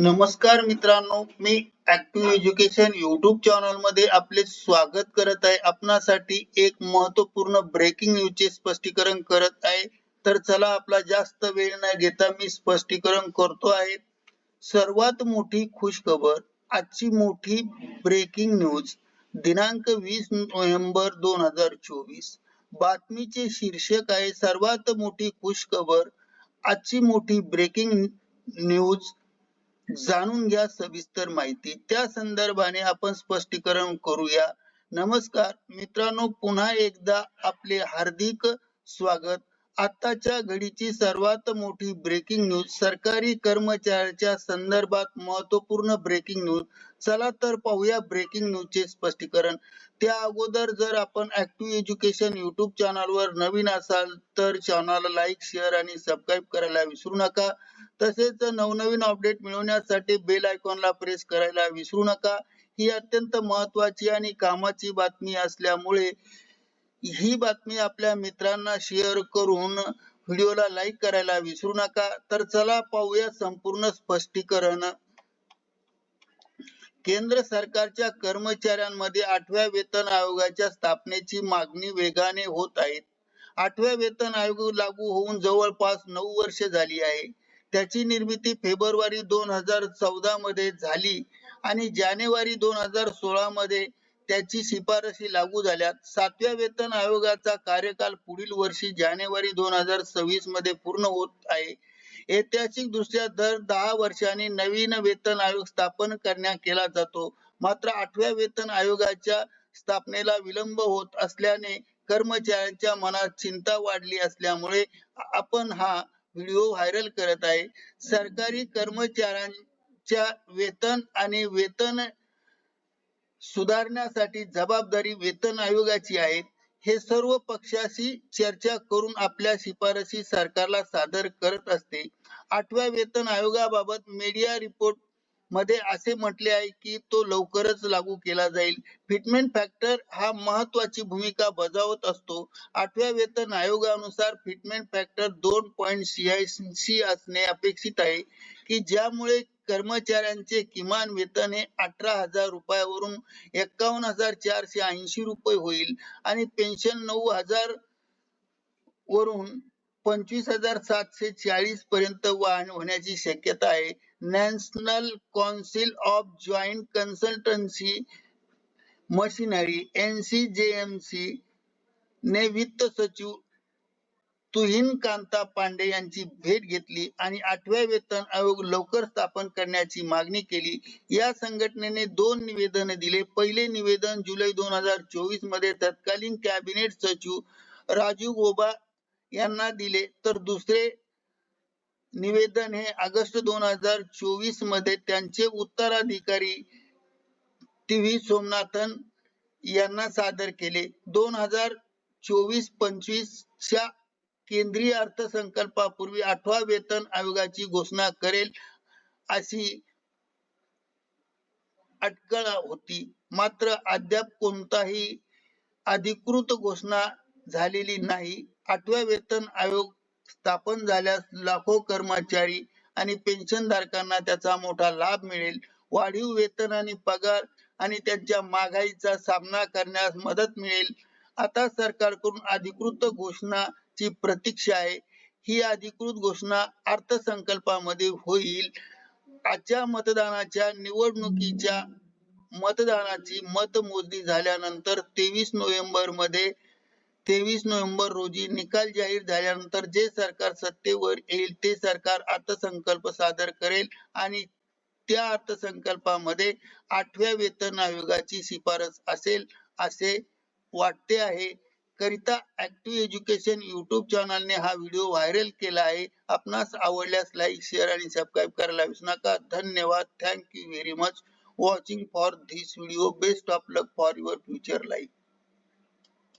नमस्कार मित्रांनो मी ऍक्टिव्ह एज्युकेशन युट्यूब चॅनलमध्ये आपले स्वागत करत आहे. आपणासाठी एक महत्त्वपूर्ण ब्रेकिंग न्यूज चे स्पष्टीकरण करत आहे. तर चला आपला जास्त वेळ न घेता मी स्पष्टीकरण करतो आहे. सर्वात मोठी खुशखबर आजची मोठी ब्रेकिंग न्यूज दिनांक वीस नोव्हेंबर दोन हजार चोवीस. बातमीचे शीर्षक आहे सर्वात मोठी खुशखबर आजची मोठी ब्रेकिंग न्यूज जाणून घ्या सविस्तर माहिती. त्या संदर्भाने आपण स्पष्टीकरण करूया. नमस्कार. मित्रांनो पुन्हा एकदा आपले हार्दिक स्वागत. आताच्या घडीची सर्वात मोठी ब्रेकिंग न्यूज सरकारी कर्मचाऱ्याच्या संदर्भात महत्त्वपूर्ण ब्रेकिंग न्यूज चला तर पाहूया ब्रेकिंग न्यूज चे स्पष्टीकरण. त्या अगोदर जर आपण ऍक्टिव्ह एज्युकेशन युट्यूब चॅनल वर नवीन असाल तर चॅनल लाईक शेअर आणि सबस्क्राईब करायला विसरू नका. तसेच नवनवीन अपडेट मिळवण्यासाठी बेल आयकॉनला प्रेस करायला विसरू नका. ही अत्यंत महत्वाची आणि कामाची बातमी असल्यामुळे ही बातमी आपल्या मित्रांना शेअर करून व्हिडिओला लाईक करायला विसरू नका. तर चला पाहूया संपूर्ण स्पष्टीकरण. केंद्र सरकारच्या कर्मचाऱ्यांमध्ये आठव्या वेतन आयोगाच्या स्थापनेची मागणी वेगाने होत आहे. आठव्या वेतन आयोग लागू होऊन जवळपास नऊ वर्ष झाली आहे. त्याची निर्मिती फेब्रुवारी दोन हजार चौदा मध्ये झाली आणि जानेवारी दोन हजार सोळा मध्ये त्याची शिफारशी लागू झाल्या सातव्या वेतन आयोगाचा कार्यकाल पुढील वर्षी जानेवारी दोन हजार सव्वीसमध्ये पूर्ण होत आहे. ऐतिहासिक दृष्ट्या दर दहा वर्षांनी नवीन वेतन आयोग स्थापन करण्यात केला जातो. मात्र आठव्या वेतन आयोगाच्या स्थापनेला विलंब होत असल्याने कर्मचाऱ्यांच्या मनात चिंता वाढली असल्यामुळे आपण हा व्हिडिओ व्हायरल करत आहे. सरकारी कर्मचाऱ्यांच्या वेतन आणि वेतन सुधारण्यासाठी जबाबदारी वेतन आयोगाची आहे. हे सर्व पक्षाशी चर्चा करून आपल्या शिफारसी सरकारला सादर करत असते. आठव्या वेतन आयोगाबाबत मीडिया रिपोर्ट मध्ये असे म्हटले आहे की तो लवकरच लागू केला जाईल. फिटमेंट फॅक्टर हा महत्वाची भूमिका बजावत असतो. आठव्या वेतन आयोगानुसार फिटमेंट फॅक्टर दोन पॉईंट सी असणे अपेक्षित आहे की ज्यामुळे कर्मचाऱ्यांचे किमान वेतन हे अठरा हजार रुपयावरून एकावन्न हजार चारशे ऐंशी रुपये होईल आणि पेन्शन नऊ हजार वरून पंचवीस हजार सातशे चाळीस पर्यंत वाढ होण्याची शक्यता आहे. National council of joint consultancy machinery NCJMC ने वित्त सचिव तुहीन कांता पांडे यांची भेट घेतली आणि आठव्या वेतन आयोग लवकर स्थापन करण्याची मागणी केली. या संघटनेने दोन निवेदन दिले. पहिले निवेदन जुलै दोन हजार चोवीसमध्ये तत्कालीन कॅबिनेट सचिव राजीव गोबा यांना दिले तर दुसरे निवेदन हे ऑगस्ट दोन हजार चोवीसमध्ये त्यांचे उत्तराधिकारी टी व्ही सोमनाथन यांना सादर केले. दोन हजार चोवीस पंचवीस च्या केंद्रीय अर्थसंकल्पापूर्वी आठवा वेतन आयोगाची घोषणा करेल अशी अटकळ होती. मात्र अद्याप कोणताही अधिकृत घोषणा झालेली नाही. आठव्या वेतन आयोग स्थापन झाल्यास लाखो कर्मचारी आणि पेन्शन धारकांना त्याचा मोठा लाभ मिळेल. वाढीव वेतन आणि पगार आणि त्यांच्या महागाईचा सामना करण्यास मदत मिळेल. आता सरकारकडून अधिकृत घोषणाची प्रतीक्षा आहे. ही अधिकृत घोषणा अर्थसंकल्पामध्ये होईल. आजच्या मतदानाच्या निवडणुकीच्या मतदानाची मतमोजणी झाल्यानंतर तेवीस नोव्हेंबरमध्ये तेवीस नोव्हेंबर रोजी निकाल जाहीर झाल्यानंतर जे सरकार सत्तेवर येईल ते सरकार अर्थसंकल्प सादर करेल आणि त्या अर्थसंकल्पामध्ये आठव्या वेतन आयोगाची शिफारस असेल असे वाटते आहे. करिता ऍक्टिव्ह एज्युकेशन युट्यूब चॅनलने हा व्हिडिओ व्हायरल केला आहे. आपणास आवडल्यास लाईक शेअर आणि सबस्क्राईब करायला विसरू नका. धन्यवाद. Thank you very much watching for this video. Best of luck for your future life.